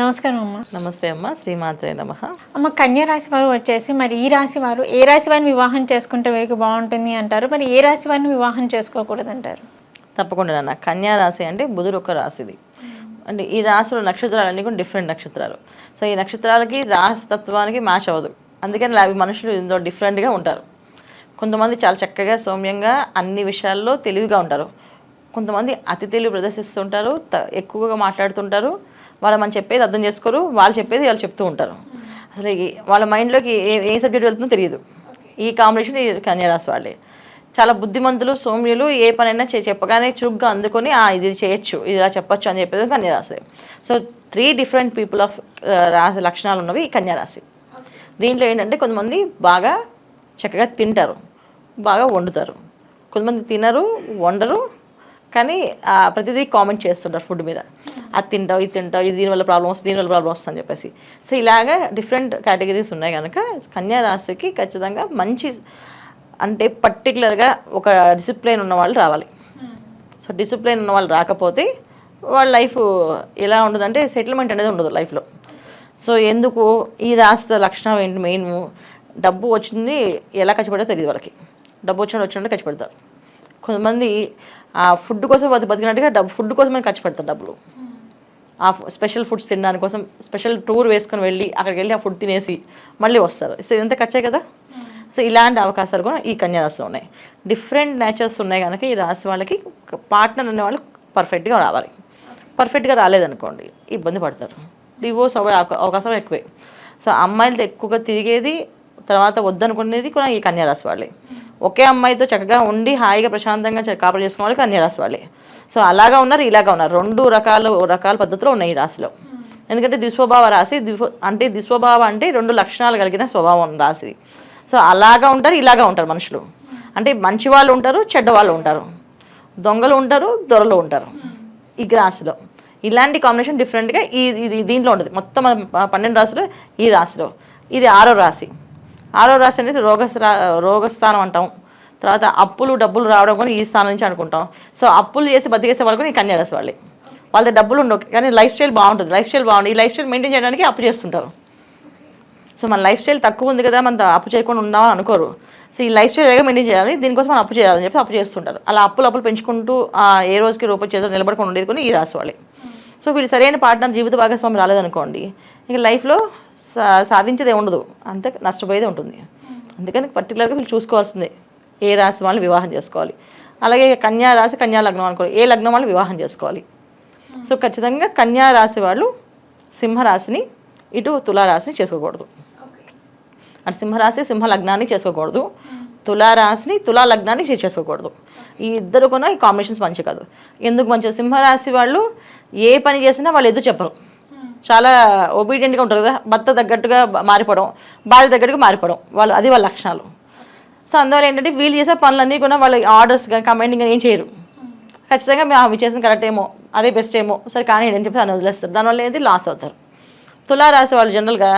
నమస్కారం అమ్మ. నమస్తే అమ్మ శ్రీమాత్రే నమ. అమ్మ కన్యా రాశి వారు వచ్చేసి మరి ఈ రాశి వారు ఏ రాశి వారిని వివాహం చేసుకుంటే వీరికి బాగుంటుంది అంటారు? మరి ఏ రాశి వారిని వివాహం చేసుకోకూడదు అంటారు? తప్పకుండా నాన్న కన్యా రాశి అంటే బుధుడు ఒక రాశిది. అంటే ఈ రాశిలో నక్షత్రాలన్నీ కూడా డిఫరెంట్ నక్షత్రాలు. సో ఈ నక్షత్రాలకి రాశి తత్వానికి మ్యాచ్ అవ్వదు. అందుకని అవి మనుషులు ఇందులో డిఫరెంట్గా ఉంటారు. కొంతమంది చాలా చక్కగా సౌమ్యంగా అన్ని విషయాల్లో తెలివిగా ఉంటారు. కొంతమంది అతి తెలివి ప్రదర్శిస్తుంటారు ఎక్కువగా మాట్లాడుతుంటారు. వాళ్ళు మనం చెప్పేది అర్థం చేసుకోరు వాళ్ళు చెప్పేది వాళ్ళు చెప్తూ ఉంటారు. అసలు ఈ- వాళ్ళ మైండ్లోకి ఏ ఏ సబ్జెక్ట్ వెళ్తుందో తెలియదు. ఈ కాంబినేషన్ ఈ కన్యారాశి వాళ్ళే. చాలా బుద్ధిమంతులు సౌమ్యులు ఏ పనైనా చే- చెప్పగానే చురుగ్గా అందుకొని ఇది చేయొచ్చు ఇది ఇలా చెప్పొచ్చు అని చెప్పేది కన్యారాశి. So three different people of రాశి లక్షణాలు ఉన్నవి ఈ కన్యారాశి. దీంట్లో ఏంటంటే కొంతమంది బాగా చక్కగా తింటారు బాగా వండుతారు. కొంతమంది తినరు వండరు కానీ ప్రతిదీ కామెంట్ చేస్తుంటారు ఫుడ్ మీద. అది తింటావు ఇది తింటావు ఇది దీనివల్ల ప్రాబ్లం వస్తుంది దీనివల్ల ప్రాబ్లం వస్తుంది అని చెప్పేసి. సో ఇలాగా డిఫరెంట్ కేటగిరీస్ ఉన్నాయి కనుక కన్యా రాశికి ఖచ్చితంగా మంచి అంటే పర్టికులర్గా ఒక డిసిప్లిన్ ఉన్న వాళ్ళు రావాలి. సో డిసిప్లిన్ ఉన్న వాళ్ళు రాకపోతే వాళ్ళ లైఫ్ ఎలా ఉండదంటే సెటిల్మెంట్ అనేది ఉండదు లైఫ్లో సో ఎందుకు? ఈ రాష్ట్ర లక్షణం ఏంటి మెయిన్ డబ్బు వచ్చింది ఎలా ఖర్చు పెడతారో తెలియదు వాళ్ళకి. డబ్బు వచ్చినట్టు వచ్చినట్టు ఖర్చు పెడతారు. కొంతమంది ఆ ఫుడ్ కోసం బతి బతికినట్టుగా డబ్బు ఫుడ్ కోసమే ఖర్చు పెడతారు డబ్బులు. ఆ స్పెషల్ ఫుడ్స్ తినడానికి కోసం స్పెషల్ టూర్ వేసుకొని వెళ్ళి అక్కడికి వెళ్ళి ఆ ఫుడ్ తినేసి మళ్ళీ వస్తారు. సో ఇదంతా ఖర్చే కదా? సో ఇలాంటి అవకాశాలు కూడా ఈ కన్యా రాశిలో ఉన్నాయి. డిఫరెంట్ నేచర్స్ ఉన్నాయి కనుక ఈ రాశి వాళ్ళకి పార్ట్నర్ అనే వాళ్ళు పర్ఫెక్ట్గా రావాలి. పర్ఫెక్ట్గా రాలేదనుకోండి ఇబ్బంది పడతారు. డివోర్స్ అవ్వే అవకా- అవకాశం ఎక్కువే. సో అమ్మాయిలతో ఎక్కువగా తిరిగేది తర్వాత వద్దనుకునేది కూడా ఈ కన్యా రాశి వాళ్ళే ఒకే అమ్మాయితో చక్కగా ఉండి హాయిగా ప్రశాంతంగా కాపురం చేసుకునే వాళ్ళు కన్యా రాశి వాళ్ళే. సో అలాగా ఉన్నారు ఇలాగా ఉన్నారు. రెండు రకాలు రకాల పద్ధతులు ఉన్నాయి ఈ రాశిలో. ఎందుకంటే దిస్వభావ రాశి దిస్వ అంటే దిస్వభావ అంటే రెండు లక్షణాలు కలిగిన స్వభావం రాశి సో అలాగా ఉంటారు ఇలాగా ఉంటారు మనుషులు. అంటే మంచి వాళ్ళు ఉంటారు చెడ్డ వాళ్ళు ఉంటారు. దొంగలు ఉంటారు దొరలు ఉంటారు ఈ రాశిలో. ఇలాంటి కాంబినేషన్ డిఫరెంట్గా ఈ ఇది దీంట్లో ఉంటుంది. మొత్తం పన్నెండు రాశులు ఈ రాశిలో. ఇది ఆరో రాశి. ఆరో రాశి అనేది రోగ రోగస్థానం అంటాం. తర్వాత అప్పులు డబ్బులు రావడం కూడా ఈ స్థానం నుంచి అనుకుంటాం. సో అప్పులు చేసి బతికేసే వాళ్ళు కూడా ఈ కన్యా రాశి వాళ్ళే. వాళ్ళ డబ్బులు ఉండవు. కానీ లైఫ్ స్టైల్ బాగుంటుంది. లైఫ్ స్టైల్ బాగుంటుంది. ఈ లైఫ్ స్టైల్ మెయింటైన్ చేయడానికి అప్పు చేస్తుంటారు. సో మన లైఫ్ స్టైల్ తక్కువ ఉంది కదా మనం అప్పు చేయకుండా ఉందామని అనుకోరు. సో ఈ లైఫ్ స్టైల్ ఎలాగ మెయింటైన్ చేయాలి? దీనికోసం మనం అప్పు చేయాలని చెప్పి అప్పు చేస్తుంటారు. అలా అప్పులు అప్పులు పెంచుకుంటూ ఆ, ఏ రోజుకి రూపాయి చేతులు నిలబడకుండా ఉండేది కూడా ఈ రాశి వాళ్ళే. సో వీళ్ళు సరైన పార్ట్నర్ జీవిత భాగస్వామి రాలేదనుకోండి ఇక లైఫ్లో సా సాధించేదే ఉండదు అంతే నష్టపోయేదే ఉంటుంది. అందుకని పర్టికులర్గా వీళ్ళు చూసుకోవాల్సిందే. ఏ రాశి వాళ్ళు వివాహం చేసుకోవాలి. అలాగే కన్యా రాశి కన్యా లగ్నం అనుకోవాలి ఏ లగ్నం వాళ్ళు వివాహం చేసుకోవాలి. సో ఖచ్చితంగా కన్యా రాశి వాళ్ళు సింహరాశిని ఇటు తులారాశిని చేసుకోకూడదు. అటు సింహరాశి సింహ లగ్నాన్ని చేసుకోకూడదు. తులారాశిని తులా లగ్నాన్ని చేసుకోకూడదు. ఈ ఇద్దరు కూడా ఈ కాంబినేషన్స్ మంచి కాదు. ఎందుకు మంచి సింహరాశి వాళ్ళు ఏ పని చేసినా వాళ్ళు ఎదురు చెప్పరు. చాలా ఒబీడియంట్గా ఉంటారు కదా? భర్త తగ్గట్టుగా మారిపోవడం భార్య తగ్గట్టుగా మారిపోవడం. వాళ్ళు అది వాళ్ళ లక్షణాలు. సో అందువల్ల ఏంటంటే వీళ్ళు చేసే పనులన్నీ కూడా వాళ్ళ ఆర్డర్స్ కానీ కమాండింగ్ కానీ ఏం చేయరు. ఖచ్చితంగా మేము అవి చేసిన కరెక్ట్ ఏమో అదే బెస్ట్ ఏమో సరే కానీ అని చెప్పి అని వదిలేస్తారు. దానివల్ల ఏంటి? లాస్ అవుతారు. తులారాశి వాళ్ళు జనరల్గా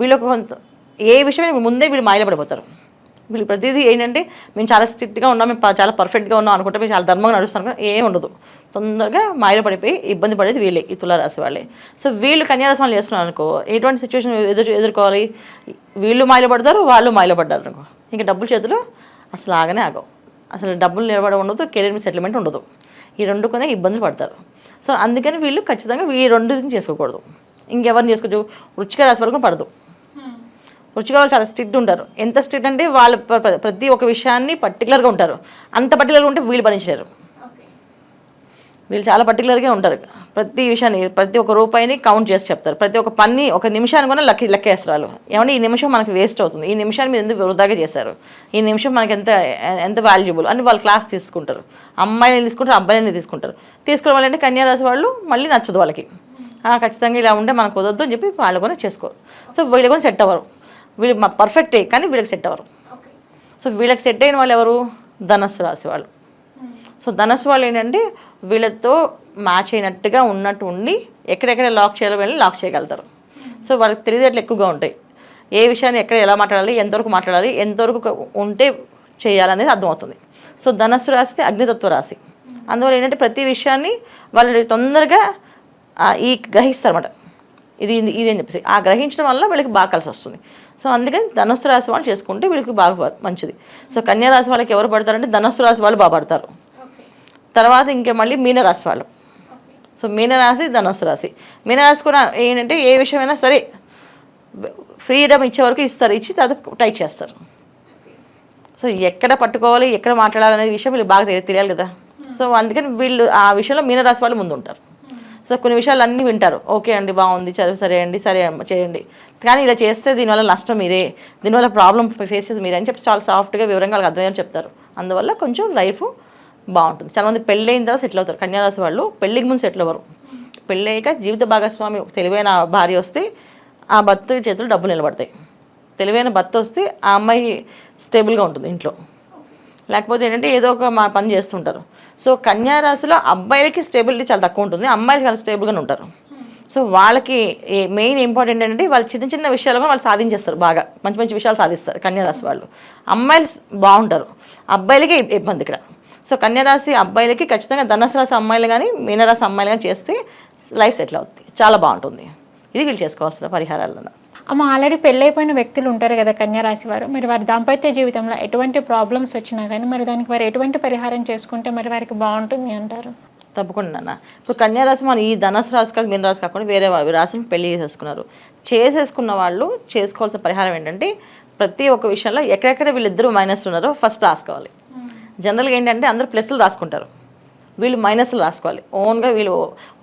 వీళ్ళకు కొంత ఏ విషయమే ముందే వీళ్ళు మాయలపడిపోతారు వీళ్ళు ప్రతిదీ ఏంటంటే మేము చాలా స్ట్రిక్ట్గా ఉన్నాం మేము చాలా పర్ఫెక్ట్గా ఉన్నాం అనుకుంటే మేము చాలా ధర్మంగా నడుస్తాం ఏం ఉండదు. తొందరగా మాయలు పడిపోయి ఇబ్బంది పడేది వీళ్ళే ఈ తులారాశి వాళ్ళే. సో వీళ్ళు కన్యారాశి చేస్తున్నారు చేసుకున్నారు అనుకో ఎటువంటి సిచ్యువేషన్ ఎదురు ఎదుర్కోవాలి? వీళ్ళు మాయలు పడతారు వాళ్ళు మాయలు పడ్డారు అనుకో. ఇంకా డబ్బులు చేతులు అసలు ఆగనే ఆగవు. అసలు డబ్బులు నిలబడ ఉండదు కెరీర్ సెటిల్మెంట్ ఉండదు. ఈ రెండు కొనే ఇబ్బందులు పడతారు. సో అందుకని వీళ్ళు ఖచ్చితంగా ఈ రెండు చేసుకోకూడదు. ఇంకెవరిని చేసుకోవచ్చు రుచిక రాశి వరకు పడదు. రుచిక వాళ్ళు చాలా స్ట్రిక్ట్ ఉంటారు. ఎంత స్ట్రిక్ట్ అంటే వాళ్ళు ప్రతి ఒక్క విషయాన్ని పర్టికులర్గా ఉంటారు. అంత పర్టికులర్గా ఉంటే వీళ్ళు భరించలేరు. వీళ్ళు చాలా పర్టికులర్గా ఉంటారు. ప్రతి విషయాన్ని ప్రతి ఒక్క రూపాయిని కౌంట్ చేసి చెప్తారు. ప్రతి ఒక్క పని ఒక నిమిషాన్ని కూడా లెక్క లెక్కేస్తారు వాళ్ళు. ఏమంటే ఈ నిమిషం మనకి వేస్ట్ అవుతుంది. ఈ నిమిషాన్ని మీరు ఎందుకు వృధాగా చేశారు? ఈ నిమిషం మనకి ఎంత ఎంత వాల్యుబుల్ అని వాళ్ళు క్లాస్ తీసుకుంటారు. అమ్మాయిని తీసుకుంటారు అబ్బాయిని తీసుకుంటారు. తీసుకోవడం వల్ల అంటే కన్యారాశి వాళ్ళు మళ్ళీ నచ్చదు వాళ్ళకి. ఖచ్చితంగా ఇలా ఉంటే మనకు కుదరదు అని చెప్పి వాళ్ళు కూడా చేసుకోరు. సో వీళ్ళు కూడా సెట్ అవ్వరు. వీళ్ళు పర్ఫెక్టే కానీ వీళ్ళకి సెట్ అవ్వరు. సో వీళ్ళకి సెట్ అయిన వాళ్ళు ఎవరు? ధనస్సు రాశి వాళ్ళు. సో ధనస్సు వాళ్ళు ఏంటంటే వీళ్ళతో మ్యాచ్ అయినట్టుగా ఉన్నట్టు ఉండి ఎక్కడెక్కడ లాక్ చేయాలో వెళ్ళి లాక్ చేయగలుగుతారు. సో వాళ్ళకి తెలివితేటలు ఎక్కువగా ఉంటాయి. ఏ విషయాన్ని ఎక్కడ ఎలా మాట్లాడాలి ఎంతవరకు మాట్లాడాలి ఎంతవరకు ఉంటే చేయాలనేది అర్థమవుతుంది. సో ధనస్సు రాస్తే అగ్నితత్వ రాశి. అందువల్ల ఏంటంటే ప్రతి విషయాన్ని వాళ్ళు తొందరగా ఈ ఈ గ్రహిస్తారన్నమాట. ఇది ఇది అని చెప్పేసి. ఆ గ్రహించడం వల్ల వీళ్ళకి బాగా కలిసి వస్తుంది. సో అందుకని ధనుసు రాశి వాళ్ళు చేసుకుంటే వీళ్ళకి బాగా మంచిది. సో కన్యా రాశి వాళ్ళకి ఎవరు పడతారంటే ధనుసు రాశి వాళ్ళు బాగా పడతారు. తర్వాత ఇంకే మళ్ళీ మీనరాశి వాళ్ళు. సో మీనరాశి ధనుస్సు రాశి. మీనరాశి కూడా ఏంటంటే ఏ విషయమైనా సరే ఫ్రీడమ్ ఇచ్చే వరకు ఇస్తారు ఇచ్చి తర్వాత టై చేస్తారు. సో ఎక్కడ పట్టుకోవాలి ఎక్కడ మాట్లాడాలి విషయం వీళ్ళు బాగా తెలియాలి కదా. సో అందుకని వీళ్ళు ఆ విషయంలో మీనరాశి వాళ్ళు ముందు ఉంటారు. సో కొన్ని విషయాలు అన్నీ వింటారు. ఓకే అండి బాగుంది చదువు సరే అండి సరే చేయండి. కానీ ఇలా చేస్తే దీనివల్ల నష్టం మీరే దీనివల్ల ప్రాబ్లం ఫేస్ చేసి మీరే అని చెప్పి చాలా సాఫ్ట్గా వివరంగా వాళ్ళకి చెప్తారు. అందువల్ల కొంచెం లైఫ్ బాగుంటుంది. చాలామంది పెళ్ళైన తర్వాత సెటిల్ అవుతారు. కన్యారాశి వాళ్ళు పెళ్ళికి ముందు సెటిల్ అవ్వరు. పెళ్ళయ్యాక జీవిత భాగస్వామి తెలివైన భార్య వస్తే ఆ భర్త చేతులు డబ్బులు నిలబడతాయి. తెలివైన భర్త వస్తే ఆ అమ్మాయి స్టేబుల్గా ఉంటుంది ఇంట్లో. లేకపోతే ఏంటంటే ఏదో ఒక మా పని చేస్తుంటారు. సో కన్యా రాశిలో అబ్బాయిలకి స్టేబిలిటీ చాలా తక్కువ ఉంటుంది. అమ్మాయిలు చాలా స్టేబుల్గానే ఉంటారు. సో వాళ్ళకి మెయిన్ ఇంపార్టెంట్ ఏంటంటే వాళ్ళు చిన్న చిన్న విషయాలు కూడా వాళ్ళు సాధించేస్తారు బాగా. మంచి మంచి విషయాలు సాధిస్తారు కన్యా రాశి వాళ్ళు. అమ్మాయిలు బాగుంటారు. అబ్బాయిలకే ఇబ్బంది ఇక్కడ. సో కన్యా రాశి అబ్బాయిలకి ఖచ్చితంగా ధనుసు రాశి అమ్మాయిలు కానీ మీనరాశి అమ్మాయిలు కానీ చేస్తే లైఫ్ సెటిల్ అవుతుంది చాలా బాగుంటుంది. ఇది వీళ్ళు చేసుకోవాల్సిన పరిహారాలను అమ్మ ఆల్రెడీ పెళ్ళైపోయిన వ్యక్తులు ఉంటారు కదా కన్యా రాశి వారు. మరి వారి దాంపత్య జీవితంలో ఎటువంటి ప్రాబ్లమ్స్ వచ్చినా కానీ మరి దానికి వారు ఎటువంటి పరిహారం చేసుకుంటే మరి వారికి బాగుంటుంది అంటారు? తప్పకుండా నాన్న. ఇప్పుడు కన్యా రాశి మనం ఈ ధనుసు రాశి కాదు మీన రాశి కాకుండా వేరే రాశిని పెళ్ళి చేసేసుకున్నారు. చేసేసుకున్న వాళ్ళు చేసుకోవాల్సిన పరిహారం ఏంటంటే ప్రతి ఒక్క విషయంలో ఎక్కడెక్కడ వీళ్ళిద్దరూ మైనస్ ఉన్నారో ఫస్ట్ రాసుకోవాలి. జనరల్గా ఏంటంటే అందరూ ప్లస్లు రాసుకుంటారు. వీళ్ళు మైనస్లు రాసుకోవాలి. ఓన్గా వీళ్ళు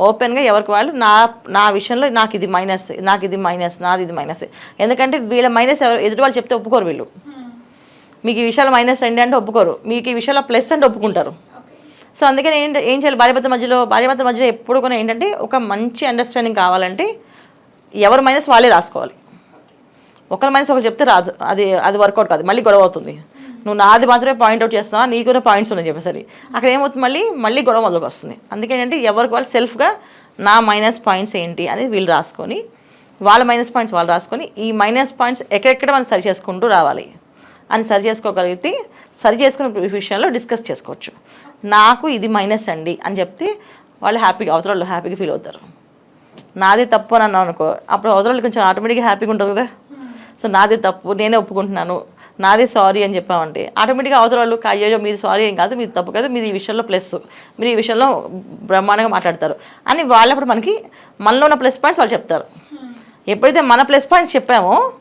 ఓపెన్గా ఎవరికి వాళ్ళు నా నా విషయంలో నాకు ఇది మైనస్ నాకు ఇది మైనస్ నాది ఇది మైనస్. ఎందుకంటే వీళ్ళ మైనస్ ఎవరు ఎదుటి వాళ్ళు చెప్తే ఒప్పుకోరు వీళ్ళు. మీకు ఈ విషయాలు మైనస్ అండి అంటే ఒప్పుకోరు. మీకు ఈ విషయాలు ప్లస్ అంటే ఒప్పుకుంటారు. సో అందుకని ఏంటి ఏం చేయాలి భార్యాభర్త మధ్యలో భార్యాభర్త మధ్యలో ఎప్పుడు కూడా ఏంటంటే ఒక మంచి అండర్స్టాండింగ్ కావాలంటే ఎవరు మైనస్ వాళ్ళే రాసుకోవాలి. ఒకరి మైనస్ ఒకరు చెప్తే రాదు అది అది వర్కౌట్ కాదు మళ్ళీ గొడవ అవుతుంది. నువ్వు నాది మాత్రమే పాయింట్అవుట్ చేస్తున్నావా? నీకు కూడా పాయింట్స్ ఉన్నాయని చెప్పేసరి. అక్కడ ఏమవుతుంది మళ్ళీ? మళ్ళీ గొడవ మొదలుకు వస్తుంది. అందుకేంటంటే ఎవరికి వాళ్ళు సెల్ఫ్గా నా మైనస్ పాయింట్స్ ఏంటి అనేది వీళ్ళు రాసుకొని వాళ్ళ మైనస్ పాయింట్స్ వాళ్ళు రాసుకొని ఈ మైనస్ పాయింట్స్ ఎక్కడెక్కడ మనం సరి చేసుకుంటూ రావాలి అని సరి చేసుకోగలిగితే సరి చేసుకునే విషయంలో డిస్కస్ చేసుకోవచ్చు. నాకు ఇది మైనస్ అండి అని చెప్తే వాళ్ళు హ్యాపీగా అవతల వాళ్ళు హ్యాపీగా ఫీల్ అవుతారు. నాది తప్పు అని అన్నాను అనుకో అప్పుడు అవతల కొంచెం ఆటోమేటిక్గా హ్యాపీగా ఉంటుంది కదా. సో నాది తప్పు నేనే ఒప్పుకుంటున్నాను. నాది సారీ అని చెప్పామంటే ఆటోమేటిక్గా అవతల వాళ్ళు అయ్యో మీది సారీ ఏం కాదు మీది తప్పు కాదు మీది ఈ విషయంలో ప్లస్. మీరు ఈ విషయంలో బ్రహ్మాండంగా మాట్లాడతారు. అని వాళ్ళప్పుడు మనకి మనలో ఉన్న ప్లస్ పాయింట్స్ వాళ్ళు చెప్తారు. ఎప్పుడైతే మన ప్లస్ పాయింట్స్ చెప్పామో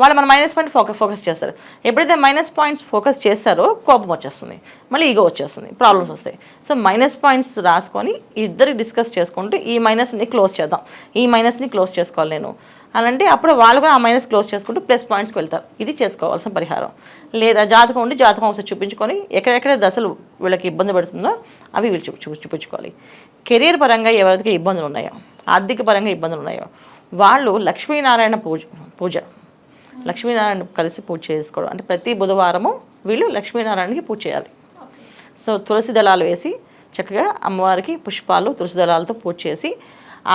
వాళ్ళు మన మైనస్ పాయింట్ ఫోకస్ ఫోకస్ చేస్తారు. ఎప్పుడైతే మైనస్ పాయింట్స్ ఫోకస్ చేస్తారో కోపం వచ్చేస్తుంది. మళ్ళీ ఈగో వచ్చేస్తుంది ప్రాబ్లమ్స్ వస్తాయి. సో మైనస్ పాయింట్స్ రాసుకొని ఇద్దరికి డిస్కస్ చేసుకుంటూ ఈ మైనస్ని క్లోజ్ చేద్దాం. ఈ మైనస్ని క్లోజ్ చేసుకోవాలి నేను. అని అంటే అప్పుడు వాళ్ళు కూడా ఆ మైనస్ క్లోజ్ చేసుకుంటూ ప్లస్ పాయింట్స్కి వెళ్తారు. ఇది చేసుకోవాల్సిన పరిహారం. లేదా జాతకం ఉండి జాతకం ఒకసారి చూపించుకొని ఎక్కడెక్కడ దశలు వీళ్ళకి ఇబ్బంది పడుతుందో అవి వీళ్ళు చూపించుకోవాలి. కెరీర్ పరంగా ఎవరికి ఇబ్బందులు ఉన్నాయో? ఆర్థిక పరంగా ఇబ్బందులు ఉన్నాయో? వాళ్ళు లక్ష్మీనారాయణ పూజ పూజ. లక్ష్మీనారాయణ కలిసి పూజ చేసుకోవడం. అంటే ప్రతి బుధవారము వీళ్ళు లక్ష్మీనారాయణకి పూజ చేయాలి. సో తులసి దళాలు వేసి చక్కగా అమ్మవారికి పుష్పాలు తులసి దళాలతో పూజ చేసి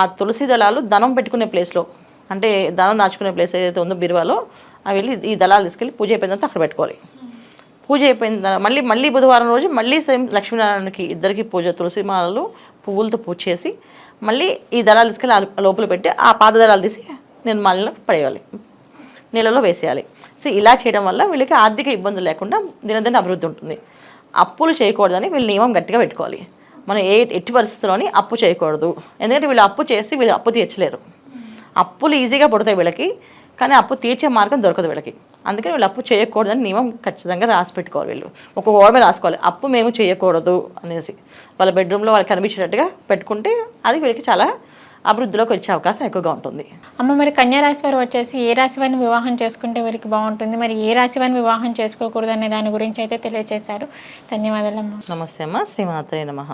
ఆ తులసి దళాలు ధనం పెట్టుకునే ప్లేస్లో అంటే దానం దాచుకునే ప్లేస్ ఏదైతే ఉందో బీరువాలో అవి వెళ్ళి ఈ దళాలు తీసుకెళ్ళి పూజ అయిపోయిన తర్వాత అక్కడ పెట్టుకోవాలి. పూజ అయిపోయిన మళ్ళీ మళ్ళీ బుధవారం రోజు మళ్ళీ సేమ్ లక్ష్మీనారాయణకి ఇద్దరికి పూజ తులసి మాలలు పువ్వులతో పూజ చేసి మళ్ళీ ఈ దళాలు తీసుకెళ్ళి ఆ లోపల పెట్టి ఆ పాత దళాలు తీసి నేను మళ్ళీ పడేయాలి. నీళ్ళలో వేసేయాలి. సో ఇలా చేయడం వల్ల వీళ్ళకి ఆర్థిక ఇబ్బందులు లేకుండా దినదిన అభివృద్ధి ఉంటుంది. అప్పులు చేయకూడదని వీళ్ళు నియమం గట్టిగా పెట్టుకోవాలి. మనం ఏ ఎట్టి పరిస్థితుల్లోని అప్పు చేయకూడదు. ఎందుకంటే వీళ్ళు అప్పు చేసి వీళ్ళు అప్పు తీర్చలేరు. అప్పులు ఈజీగా పుడతాయి వీళ్ళకి కానీ అప్పు తీర్చే మార్గం దొరకదు వీళ్ళకి. అందుకని వీళ్ళు అప్పు చేయకూడదని నియమం ఖచ్చితంగా రాసి పెట్టుకోవాలి వీళ్ళు. ఒక గోడ మీద రాసుకోవాలి. అప్పు మేము చేయకూడదు అనేసి. వాళ్ళ బెడ్రూమ్లో వాళ్ళకి కనిపించేటట్టుగా పెట్టుకుంటే అది వీళ్ళకి చాలా అభివృద్ధిలోకి వచ్చే అవకాశం ఎక్కువగా ఉంటుంది. అమ్మ మరి కన్యా రాశి వారు వచ్చేసి ఏ రాశి వారిని వివాహం చేసుకుంటే వీరికి బాగుంటుంది? మరి ఏ రాశి వారిని వివాహం చేసుకోకూడదు అనే దాని గురించి అయితే తెలియజేశారు ధన్యవాదాలమ్మా నమస్తే అమ్మ. శ్రీమాత్రే నమః.